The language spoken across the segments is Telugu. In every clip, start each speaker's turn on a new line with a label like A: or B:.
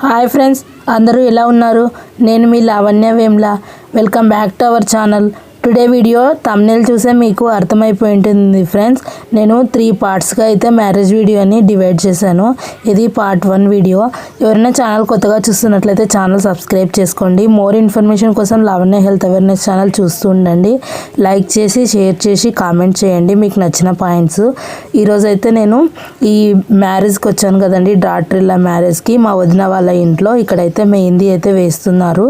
A: హాయ్ ఫ్రెండ్స్ అందరూ ఎలా ఉన్నారు? నేను మీ Lavanya Vemla. Welcome back to our channel. Today video thumbnail చూసే మీకు అర్థమైపోయి ఉంటుంది ఫ్రెండ్స్ నేను త్రీ పార్ట్స్గా అయితే మ్యారేజ్ వీడియోని డివైడ్ చేశాను. ఇది పార్ట్ వన్ వీడియో ఎవరైనా ఛానల్ కొత్తగా చూస్తున్నట్లయితే ఛానల్ సబ్స్క్రైబ్ చేసుకోండి. మోర్ ఇన్ఫర్మేషన్ కోసం లావణ్య హెల్త్ అవేర్నెస్ ఛానల్ చూస్తూ ఉండండి. లైక్ చేసి షేర్ చేసి కామెంట్ చేయండి. మీకు నచ్చిన పాయింట్స్ ఈరోజైతే నేను ఈ మ్యారేజ్కి వచ్చాను కదండి. డాట్రిల్లా మ్యారేజ్కి మా వదిన వాళ్ళ ఇంట్లో ఇక్కడైతే మెహందీ అయితే వేస్తున్నారు.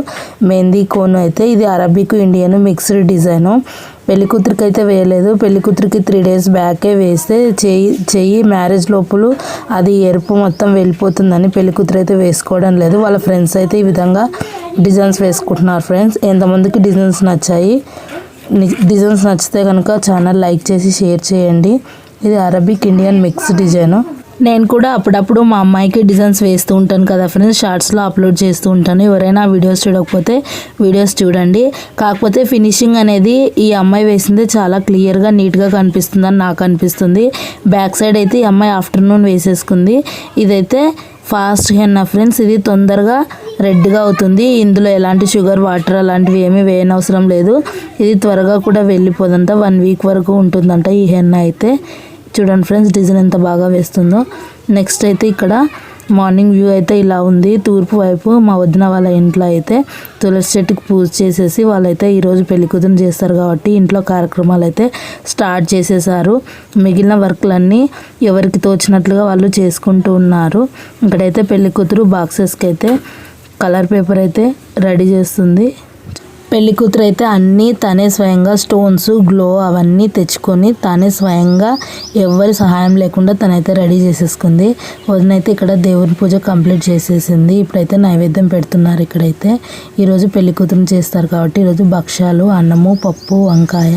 A: మెహందీ కోన్ అయితే ఇది అరబిక్ ఇండియన్ మిక్స్డ్ డిజైన్ పెళ్ళి కూతురికి అయితే వేయలేదు. పెళ్ళి కూతురికి త్రీ డేస్ బ్యాకే వేస్తే చెయ్యి చెయ్యి మ్యారేజ్ లోపల అది ఎరుపు మొత్తం వెళ్ళిపోతుందని పెళ్ళి కూతురు అయితే వేసుకోవడం లేదు. వాళ్ళ ఫ్రెండ్స్ అయితే ఈ విధంగా డిజైన్స్ వేసుకుంటున్నారు ఫ్రెండ్స్ ఎంతమందికి డిజైన్స్ నచ్చాయి? డిజైన్స్ నచ్చితే కనుక ఛానల్ లైక్ చేసి షేర్ చేయండి. ఇది అరబిక్ ఇండియన్ మిక్స్ డిజైన్ నేను కూడా అప్పుడప్పుడు మా అమ్మాయికి డిజైన్స్ వేస్తూ ఉంటాను కదా ఫ్రెండ్స్ షార్ట్స్లో అప్లోడ్ చేస్తూ ఉంటాను. ఎవరైనా వీడియోస్ చూడకపోతే వీడియోస్ చూడండి. కాకపోతే ఫినిషింగ్ అనేది ఈ అమ్మాయి వేసింది చాలా క్లియర్గా నీట్గా కనిపిస్తుందని నాకు అనిపిస్తుంది. బ్యాక్ సైడ్ అయితే ఈ అమ్మాయి ఆఫ్టర్నూన్ వేసేసుకుంది. ఇదైతే ఫాస్ట్ హెన్నా ఫ్రెండ్స్ ఇది తొందరగా రెడ్గా అవుతుంది. ఇందులో ఎలాంటి షుగర్ వాటర్ అలాంటివి ఏమీ వేయనవసరం లేదు. ఇది త్వరగా కూడా వెళ్ళిపోదంట వన్ వీక్ వరకు ఉంటుందంట ఈ హెన్న అయితే. చూడండి ఫ్రెండ్స్ డిజైన్ ఎంత బాగా వేస్తుందో. నెక్స్ట్ అయితే ఇక్కడ మార్నింగ్ వ్యూ అయితే ఇలా ఉంది. తూర్పు వైపు మా వదిన వాళ్ళ ఇంట్లో అయితే తులసి చెట్టుకి పూజ చేసేసి వాళ్ళైతే ఈరోజు పెళ్ళికూతురు చేస్తారు కాబట్టి ఇంట్లో కార్యక్రమాలు అయితే స్టార్ట్ చేసేసారు. మిగిలిన వర్క్లన్నీ ఎవరికి తోచినట్లుగా వాళ్ళు చేసుకుంటూ ఉన్నారు. ఇక్కడైతే పెళ్ళికూతురు బాక్సెస్కి అయితే కలర్ పేపర్ అయితే రెడీ చేస్తుంది. పెళ్ళి కూతురు అయితే అన్నీ తనే స్వయంగా స్టోన్స్ గ్లో అవన్నీ తెచ్చుకొని తానే స్వయంగా ఎవరి సహాయం లేకుండా తనైతే రెడీ చేసేసుకుంది. వదినైతే ఇక్కడ దేవుని పూజ కంప్లీట్ చేసేసింది. ఇప్పుడైతే నైవేద్యం పెడుతున్నారు ఇక్కడైతే. ఈరోజు పెళ్ళి కూతురుని చేస్తారు కాబట్టి ఈరోజు భక్ష్యాలు అన్నము పప్పు వంకాయ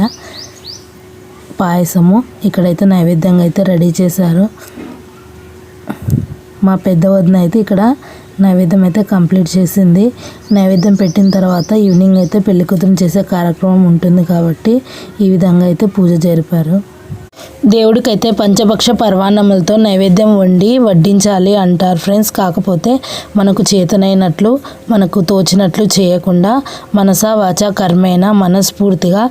A: పాయసము ఇక్కడైతే నైవేద్యంగా అయితే రెడీ చేశారు. మా పెద్ద వదిన అయితే ఇక్కడ నైవేద్యం అయితే కంప్లీట్ చేసింది. నైవేద్యం పెట్టిన తర్వాత ఈవినింగ్ అయితే పెళ్ళికూతురు చేసే కార్యక్రమం ఉంటుంది కాబట్టి ఈ విధంగా అయితే పూజ జరిపారు. దేవుడికైతే పంచభక్ష పర్వాణములతో నైవేద్యం వండి వడ్డించాలి అంటారు ఫ్రెండ్స్. కాకపోతే మనకు చేతనైనట్లు మనకు తోచినట్లు చేయకుండా మనస వాచ కర్మేణ మనస్ఫూర్తిగా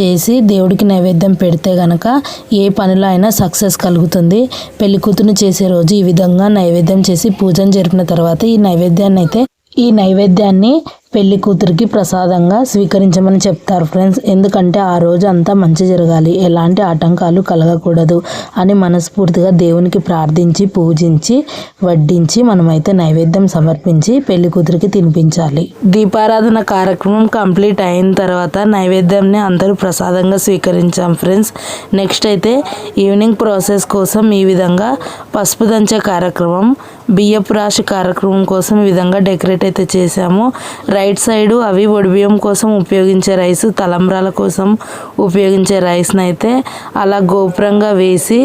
A: చేసి దేవుడికి నైవేద్యం పెడితే గనక ఏ పనిలో అయినా సక్సెస్ కలుగుతుంది. పెళ్ళి కూతురు చేసే రోజు ఈ విధంగా నైవేద్యం చేసి పూజను జరిపిన తర్వాత ఈ నైవేద్యాన్ని అయితే ఈ నైవేద్యాన్ని పెళ్ళి కూతురికి ప్రసాదంగా స్వీకరించమని చెప్తారు ఫ్రెండ్స్. ఎందుకంటే ఆ రోజు అంతా మంచి జరగాలి. ఎలాంటి ఆటంకాలు కలగకూడదు అని మనస్ఫూర్తిగా దేవునికి ప్రార్థించి పూజించి వడ్డించి మనమైతే నైవేద్యం సమర్పించి పెళ్ళి కూతురికి తినిపించాలి. దీపారాధన కార్యక్రమం కంప్లీట్ అయిన తర్వాత నైవేద్యంని అందరూ ప్రసాదంగా స్వీకరించాం ఫ్రెండ్స్. నెక్స్ట్ అయితే ఈవినింగ్ ప్రాసెస్ కోసం ఈ విధంగా పసుపు దంచే కార్యక్రమం బియ్యపు రాశి కార్యక్రమం కోసం ఈ విధంగా డెకరేట్ అయితే చేశాము. రైట్ సైడ్ అవి ఒడిబియ్యం కోసం ఉపయోగించే రైస్ తలంబ్రాల కోసం ఉపయోగించే రైస్ని అయితే అలా గోపురంగా వేసి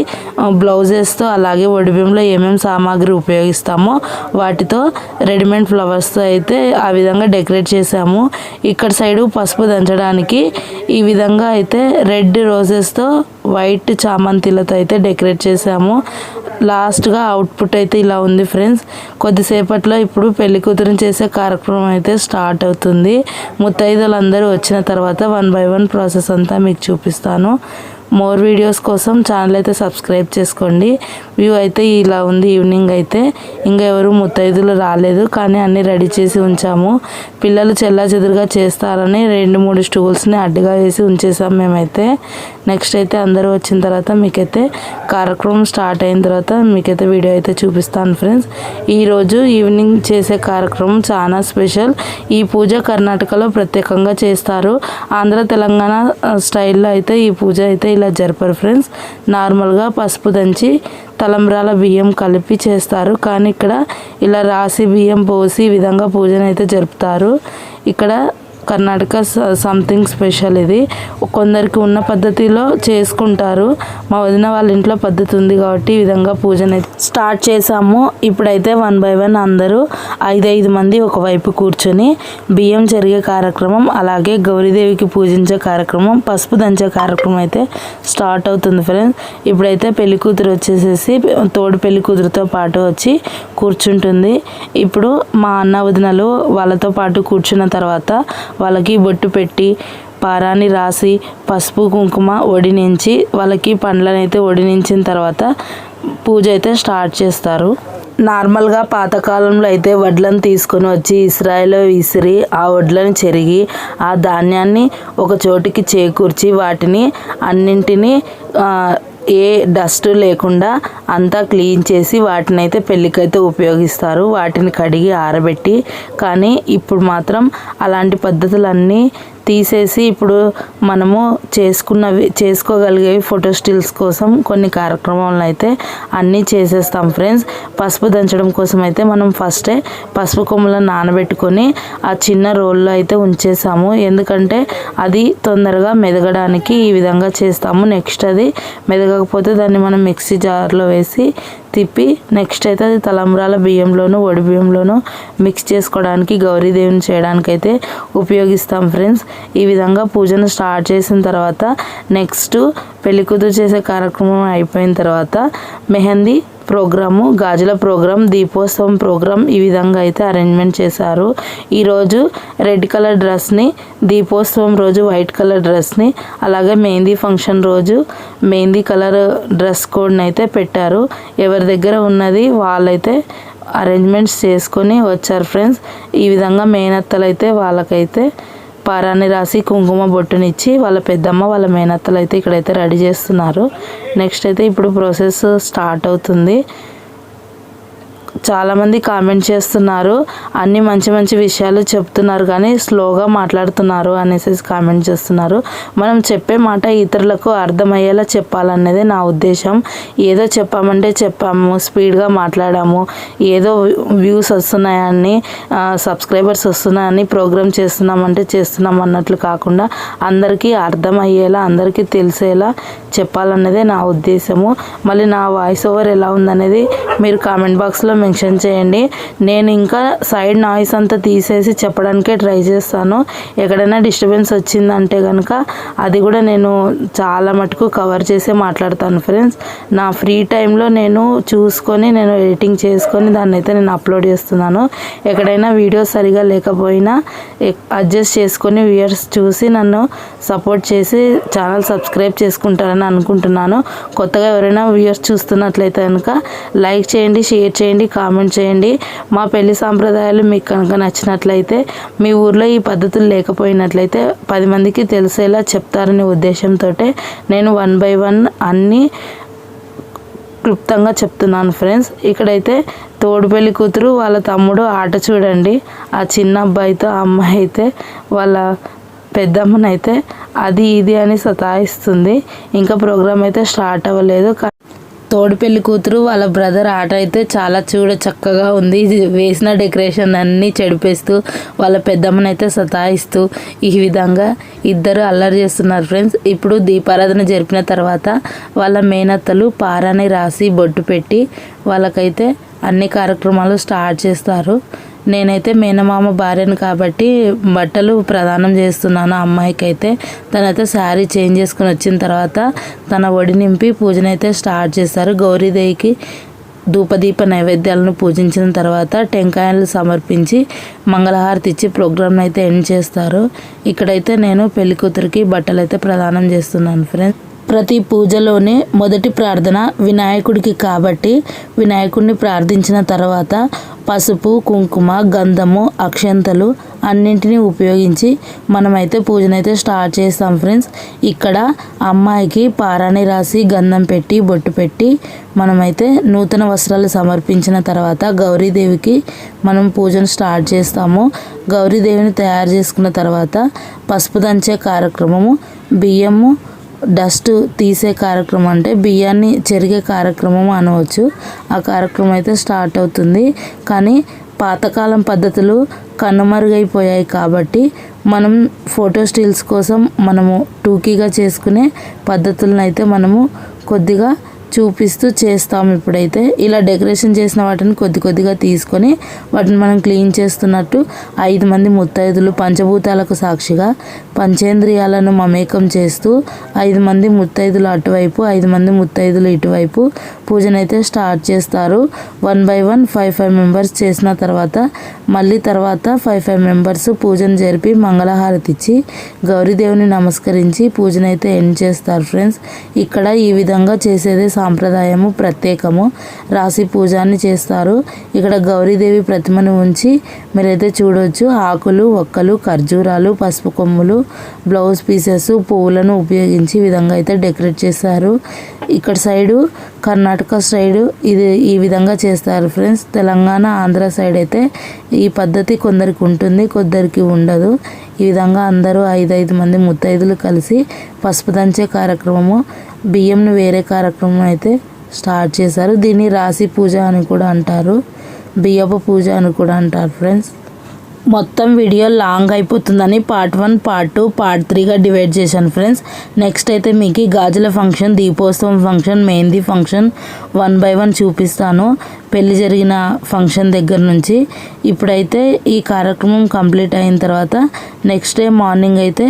A: బ్లౌజెస్తో అలాగే ఒడిబియ్యంలో ఏమేమి సామాగ్రి ఉపయోగిస్తామో వాటితో రెడీమేడ్ ఫ్లవర్స్తో అయితే ఆ విధంగా డెకరేట్ చేసాము. ఇక్కడ సైడు పసుపు దంచడానికి ఈ విధంగా అయితే రెడ్ రోజెస్తో వైట్ చామంతిలతో అయితే డెకరేట్ చేసాము. లాస్ట్గా అవుట్పుట్ అయితే ఇలా ఉంది ఫ్రెండ్స్. కొద్దిసేపట్లో ఇప్పుడు పెళ్ళి కూతురుని చేసే కార్యక్రమం అయితే స్టార్ట్ అవుతుంది. ముత్తైదులు అందరూ వచ్చిన తర్వాత వన్ బై వన్ ప్రాసెస్ అంతా మీకు చూపిస్తాను. మోర్ వీడియోస్ కోసం ఛానల్ అయితే సబ్స్క్రైబ్ చేసుకోండి. వ్యూ అయితే ఇలా ఉంది ఈవినింగ్ అయితే. ఇంకా ఎవరు ముత్తైదులు రాలేదు కానీ అన్నీ రెడీ చేసి ఉంచాము. పిల్లలు చెల్లా చెదురుగా చేస్తారని రెండు మూడు స్టూల్స్ని అడ్డుగా వేసి ఉంచేసాం మేమైతే. నెక్స్ట్ అయితే అందరూ వచ్చిన తర్వాత మీకైతే కార్యక్రమం స్టార్ట్ అయిన తర్వాత మీకైతే వీడియో అయితే చూపిస్తాను ఫ్రెండ్స్ ఈరోజు ఈవినింగ్ చేసే కార్యక్రమం చాలా స్పెషల్ ఈ పూజ కర్ణాటకలో ప్రత్యేకంగా చేస్తారు. ఆంధ్ర తెలంగాణ uh, స్టైల్లో అయితే ఈ పూజ అయితే ఇలా జరపరు ఫ్రెండ్స్. నార్మల్గా పసుపు దంచి తలంబ్రాల బియ్యం కలిపి చేస్తారు. కానీ ఇక్కడ ఇలా రాసి బియ్యం పోసి ఈ విధంగా పూజను అయితే జరుపుతారు. ఇక్కడ కర్ణాటక సంథింగ్ స్పెషల్ ఇది. కొందరికి ఉన్న పద్ధతిలో చేసుకుంటారు. మా వదిన వాళ్ళ ఇంట్లో పద్ధతి ఉంది కాబట్టి ఈ విధంగా పూజని స్టార్ట్ చేసాము. ఇప్పుడైతే వన్ బై వన్ అందరూ ఐదైదు మంది ఒకవైపు కూర్చొని బియ్యం జరిగే కార్యక్రమం అలాగే గౌరీదేవికి పూజించే కార్యక్రమం పసుపు దంచే కార్యక్రమం అయితే స్టార్ట్ అవుతుంది ఫ్రెండ్స్ ఇప్పుడైతే పెళ్ళి కూతురు వచ్చేసేసి తోడు పెళ్ళి కూతురుతో పాటు వచ్చి కూర్చుంటుంది. ఇప్పుడు మా అన్న వదినలు వాళ్ళతో పాటు కూర్చున్న తర్వాత వాళ్ళకి బొట్టు పెట్టి పారాన్ని రాసి పసుపు కుంకుమ వడినించి వాళ్ళకి పండ్లను అయితే తర్వాత పూజ అయితే స్టార్ట్ చేస్తారు. నార్మల్గా పాతకాలంలో అయితే వడ్లను తీసుకొని వచ్చి ఇస్రాయిల్లో విసిరి ఆ వడ్లను చెరిగి ఆ ధాన్యాన్ని ఒక చోటికి చేకూర్చి వాటిని అన్నింటినీ ఏ డస్ట్ లేకుండా అంతా క్లీన్ చేసి వాటిని అయితే పెళ్ళికైతే ఉపయోగిస్తారు. వాటిని కడిగి ఆరబెట్టి కానీ ఇప్పుడు మాత్రం అలాంటి పద్ధతులన్నీ తీసేసి ఇప్పుడు మనము చేసుకున్నవి చేసుకోగలిగేవి ఫోటో స్టిల్స్ కోసం కొన్ని కార్యక్రమాలను అయితే అన్నీ చేసేస్తాం ఫ్రెండ్స్. పసుపు దంచడం కోసం అయితే మనం ఫస్టే పసుపు కొమ్మలను నానబెట్టుకొని ఆ చిన్న రోల్లో అయితే ఉంచేసాము. ఎందుకంటే అది తొందరగా మెదగడానికి ఈ విధంగా చేస్తాము. నెక్స్ట్ అది మెదగకపోతే దాన్ని మనం మిక్సీ జార్లో వేసి తిప్పి నెక్స్ట్ అయితే అది తలంబ్రాల బియ్యంలోను వడి బియ్యంలోను మిక్స్ చేసుకోవడానికి గౌరీదేవిని చేయడానికి అయితే ఉపయోగిస్తాం ఫ్రెండ్స్. ఈ విధంగా పూజను స్టార్ట్ చేసిన తర్వాత నెక్స్ట్ పెళ్ళికూతురు చేసే కార్యక్రమం అయిపోయిన తర్వాత మెహందీ ప్రోగ్రాము గాజుల ప్రోగ్రాం దీపోత్సవం ప్రోగ్రాం ఈ విధంగా అయితే అరేంజ్మెంట్ చేశారు. ఈరోజు రెడ్ కలర్ డ్రెస్ని దీపోత్సవం రోజు వైట్ కలర్ డ్రెస్ని అలాగే మెహందీ ఫంక్షన్ రోజు మెహందీ కలర్ డ్రెస్ కోడ్ని అయితే పెట్టారు. ఎవరి దగ్గర ఉన్నది వాళ్ళైతే అరేంజ్మెంట్స్ చేసుకొని వచ్చారు ఫ్రెండ్స్. ఈ విధంగా మేనత్తలు అయితే వాళ్ళకైతే పారాన్ని రాసి కుంకుమ బొట్టునిచ్చి వాళ్ళ పెద్దమ్మ వాళ్ళ మేనత్తలు అయితే ఇక్కడైతే రెడీ చేస్తున్నారు. నెక్స్ట్ అయితే ఇప్పుడు ప్రాసెస్ స్టార్ట్ అవుతుంది. చాలామంది కామెంట్ చేస్తున్నారు. అన్ని మంచి మంచి విషయాలు చెప్తున్నారు కానీ స్లోగా మాట్లాడుతున్నారు అనేసి కామెంట్ చేస్తున్నారు. మనం చెప్పే మాట ఇతరులకు అర్థమయ్యేలా చెప్పాలనేది నా ఉద్దేశం. ఏదో చెప్పామంటే చెప్పాము స్పీడ్గా మాట్లాడాము ఏదో వ్యూస్ వస్తున్నాయని సబ్స్క్రైబర్స్ వస్తున్నాయని ప్రోగ్రామ్ చేస్తున్నామంటే చేస్తున్నాం అన్నట్లు కాకుండా అందరికీ అర్థమయ్యేలా అందరికీ తెలిసేలా చెప్పాలన్నదే నా ఉద్దేశము. మళ్ళీ నా వాయిస్ ఓవర్ ఎలా ఉందనేది మీరు కామెంట్ బాక్స్లో మేము మెన్షన్ చేయండి. నేను ఇంకా సైడ్ నాయిస్ అంతా తీసేసి చెప్పడానికే ట్రై చేస్తాను. ఎక్కడైనా డిస్టర్బెన్స్ వచ్చిందంటే కనుక అది కూడా నేను చాలా మటుకు కవర్ చేసే మాట్లాడతాను ఫ్రెండ్స్. నా ఫ్రీ టైంలో నేను చూసుకొని నేను ఎడిటింగ్ చేసుకొని దాన్ని అయితే నేను అప్లోడ్ చేస్తున్నాను. ఎక్కడైనా వీడియో సరిగా లేకపోయినా అడ్జస్ట్ చేసుకొని వ్యూయర్స్ చూసి నన్ను సపోర్ట్ చేసి ఛానల్ సబ్స్క్రైబ్ చేసుకుంటారని అనుకుంటున్నాను. కొత్తగా ఎవరైనా వ్యూయర్స్ చూస్తున్నట్లయితే కనుక లైక్ చేయండి షేర్ చేయండి కామెంట్ చేయండి. మా పెళ్ళి సాంప్రదాయాలు మీకు కనుక నచ్చినట్లయితే మీ ఊర్లో ఈ పద్ధతులు లేకపోయినట్లయితే పది మందికి తెలిసేలా చెప్తారనే ఉద్దేశంతో నేను వన్ బై వన్ అన్నీ క్లుప్తంగా చెప్తున్నాను ఫ్రెండ్స్. ఇక్కడైతే తోడు పెళ్ళి కూతురు వాళ్ళ తమ్ముడు ఆట చూడండి. ఆ చిన్న అబ్బాయితో ఆ అమ్మాయి అయితే వాళ్ళ పెద్దమ్మనైతే అది ఇది అని సతాయిస్తుంది. ఇంకా ప్రోగ్రామ్ అయితే స్టార్ట్ అవ్వలేదు. తోడు పెళ్ళి కూతురు వాళ్ళ బ్రదర్ ఆట అయితే చాలా చూడ చక్కగా ఉంది. వేసిన డెకరేషన్ అన్నీ చెడిపేస్తూ వాళ్ళ పెద్దమ్మనైతే సతాయిస్తూ ఈ విధంగా ఇద్దరు అల్లరి చేస్తున్నారు ఫ్రెండ్స్. ఇప్పుడు దీపారాధన జరిపిన తర్వాత వాళ్ళ మేనత్తలు పారాని రాసి బొట్టు పెట్టి వాళ్ళకైతే అన్ని కార్యక్రమాలు స్టార్ట్ చేస్తారు. నేనైతే మేనమామ భార్యను కాబట్టి బట్టలు ప్రదానం చేస్తున్నాను అమ్మాయికి అయితే తనైతే శారీ చేంజ్ చేసుకుని వచ్చిన తర్వాత తన ఒడి నింపి పూజనైతే స్టార్ట్ చేస్తారు గౌరీదేవికి ధూపదీప నైవేద్యాలను పూజించిన తర్వాత టెంకాయలు సమర్పించి మంగళహారతి ఇచ్చి ప్రోగ్రామ్ అయితే ఎండ్ చేస్తారు. ఇక్కడైతే నేను పెళ్ళి కూతురికి బట్టలు అయితే ప్రదానం చేస్తున్నాను ఫ్రెండ్స్. ప్రతి పూజలోనే మొదటి ప్రార్థన వినాయకుడికి కాబట్టి వినాయకుడిని ప్రార్థించిన తర్వాత పసుపు కుంకుమ గంధము అక్షంతలు అన్నింటినీ ఉపయోగించి మనమైతే పూజనైతే స్టార్ట్ చేస్తాం ఫ్రెండ్స్. ఇక్కడ అమ్మాయికి పారాని రాసి గంధం పెట్టి బొట్టు పెట్టి మనమైతే నూతన వస్త్రాలు సమర్పించిన తర్వాత గౌరీదేవికి మనం పూజను స్టార్ట్ చేస్తాము. గౌరీదేవిని తయారు చేసుకున్న తర్వాత పసుపు దంచే కార్యక్రమము బియ్యము డస్ట్ తీసే కార్యక్రమం అంటే బియ్యాన్ని చెరిగే కార్యక్రమం అనవచ్చు. ఆ కార్యక్రమం అయితే స్టార్ట్ అవుతుంది. కానీ పాతకాలం పద్ధతులు కనుమరుగైపోయాయి కాబట్టి మనం ఫోటో స్టిల్స్ కోసం మనము టూకీగా చేసుకునే పద్ధతులను అయితే మనము కొద్దిగా చూపిస్తూ చేస్తాం ఇప్పుడైతే. ఇలా డెకరేషన్ చేసిన వాటిని కొద్ది కొద్దిగా తీసుకొని వాటిని మనం క్లీన్ చేస్తున్నట్టు ఐదు మంది ముత్తైదులు పంచభూతాలకు సాక్షిగా పంచేంద్రియాలను మమేకం చేస్తూ ఐదు మంది ముత్తైదులు అటువైపు ఐదు మంది ముత్తైదులు ఇటువైపు పూజనైతే స్టార్ట్ చేస్తారు. One by one five five members చేసిన తర్వాత మళ్ళీ తర్వాత ఫైవ్ ఫైవ్ మెంబర్స్ పూజను జరిపి మంగళహారతి ఇచ్చి గౌరీదేవుని నమస్కరించి పూజనైతే ఎండ్ చేస్తారు ఫ్రెండ్స్. ఇక్కడ ఈ విధంగా చేసేదే సాంప్రదాయము ప్రత్యేకము. రాశి పూజాన్ని చేస్తారు. ఇక్కడ గౌరీదేవి ప్రతిమను ఉంచి మీరైతే చూడవచ్చు ఆకులు ఒక్కలు ఖర్జూరాలు పసుపు కొమ్ములు బ్లౌజ్ పీసెస్ పువ్వులను ఉపయోగించి విధంగా అయితే డెకరేట్ చేశారు. ఇక్కడ సైడు కర్ణాటక సైడు ఇది ఈ విధంగా చేస్తారు ఫ్రెండ్స్. తెలంగాణ ఆంధ్ర సైడ్ అయితే ఈ పద్ధతి కొందరికి ఉంటుంది కొందరికి ఉండదు. ఈ విధంగా అందరూ ఐదు ఐదు మంది ముత్తైదులు కలిసి పసుపు దంచే కార్యక్రమము బియ్యంను వేరే కార్యక్రమం అయితే స్టార్ట్ చేశారు. దీన్ని రాశి పూజ అని కూడా అంటారు. బియ్యపు పూజ అని కూడా అంటారు ఫ్రెండ్స్ మొత్తం వీడియో లాంగ్ అయిపోతుందని part one part two part త్రీగా divide చేశాను ఫ్రెండ్స్ నెక్స్ట్ అయితే మీకు గాజుల function దీపోత్సవం function mehndi function one by one చూపిస్తాను. పెళ్ళి జరిగిన ఫంక్షన్ దగ్గర నుంచి ఇప్పుడైతే ఈ కార్యక్రమం కంప్లీట్ అయిన తర్వాత నెక్స్ట్ డే మార్నింగ్ అయితే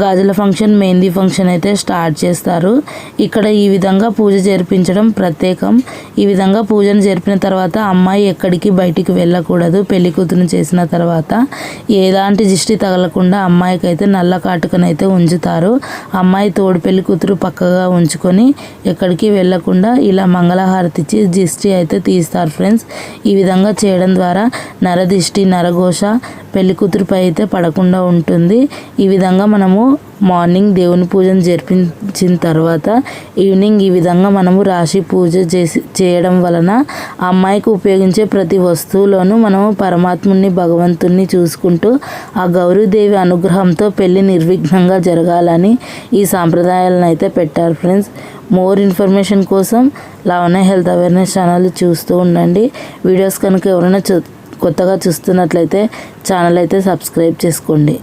A: గాజుల ఫంక్షన్ మెహందీ ఫంక్షన్ అయితే స్టార్ట్ చేస్తారు. ఇక్కడ ఈ విధంగా పూజ జరిపించడం ప్రత్యేకం. ఈ విధంగా పూజను జరిపిన తర్వాత అమ్మాయి ఎక్కడికి బయటికి వెళ్ళకూడదు. పెళ్ళి కూతురు చేసిన తర్వాత ఎలాంటి దిష్టి తగలకుండా అమ్మాయికి అయితే నల్ల కాటుకనైతే ఉంచుతారు. అమ్మాయి తోడు పెళ్ళి కూతురు పక్కగా ఉంచుకొని ఎక్కడికి వెళ్ళకుండా ఇలా మంగళహారతి ఇచ్చి దిష్టి అయితే తీస్తారు. ఫ్రెండ్స్. ఈ విధంగా చేయడం ద్వారా నరదిష్టి నరఘోష పెళ్ళికూతురుపై అయితే పడకుండా ఉంటుంది. ఈ విధంగా మనము మార్నింగ్ దేవుని పూజను జరిపించిన తర్వాత ఈవినింగ్ ఈ విధంగా మనము రాశి పూజ చేసి చేయడం వలన అమ్మాయికి ఉపయోగించే ప్రతి వస్తువులోనూ మనము పరమాత్ముని భగవంతుణ్ణి చూసుకుంటూ ఆ గౌరీదేవి అనుగ్రహంతో పెళ్ళి నిర్విఘ్నంగా జరగాలని ఈ సాంప్రదాయాలను అయితే పెట్టారు ఫ్రెండ్స్. మోర్ ఇన్ఫర్మేషన్ కోసం లవణ హెల్త్ అవేర్నెస్ ఛానల్ చూస్తూ ఉండండి. వీడియోస్ కనుక ఎవరైనా చూ కొత్తగా చూస్తున్నట్లయితే ఛానల్ అయితే సబ్స్క్రైబ్ చేసుకోండి.